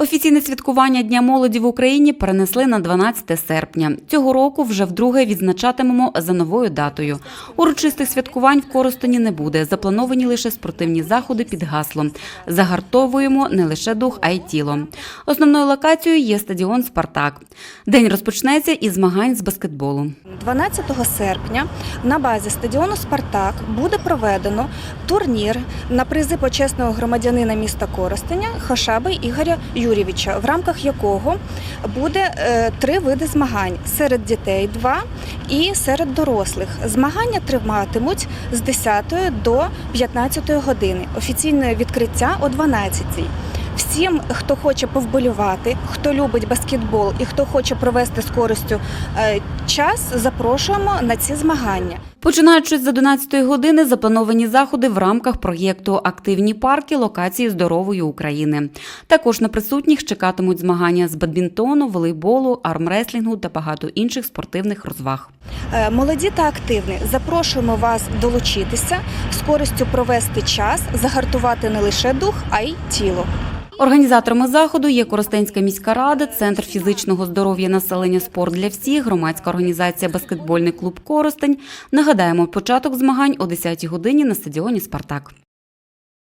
Офіційне святкування Дня молоді в Україні перенесли на 12 серпня. Цього року вже вдруге відзначатимемо за новою датою. Урочистих святкувань в Коростені не буде. Заплановані лише спортивні заходи під гаслом. Загартовуємо не лише дух, а й тіло. Основною локацією є стадіон Спартак. День розпочнеться із змагань з баскетболу. 12 серпня на базі стадіону Спартак буде проведено турнір на призи почесного громадянина міста Коростеня Хашаби Ігоря Юрійовича, в рамках якого буде е, три види змагань серед дітей два і серед дорослих. Змагання триватимуть з 10 до 15 години. Офіційне відкриття о 12. Всім, хто хоче повболювати, хто любить баскетбол і хто хоче провести з користю е, час, запрошуємо на ці змагання. Починаючи з 11 години, заплановані заходи в рамках проєкту Активні парки локації здорової України. Також на присутніх чекатимуть змагання з бадмінтону, волейболу, армреслінгу та багато інших спортивних розваг. Е, Молоді та активні, запрошуємо вас долучитися, з користю провести час, загартувати не лише дух, а й тіло. Організаторами заходу є Коростенська міська рада, Центр фізичного здоров'я населення Спорт для всіх, громадська організація Баскетбольний клуб Коростень. Нагадаємо, початок змагань о 10 годині на стадіоні Спартак.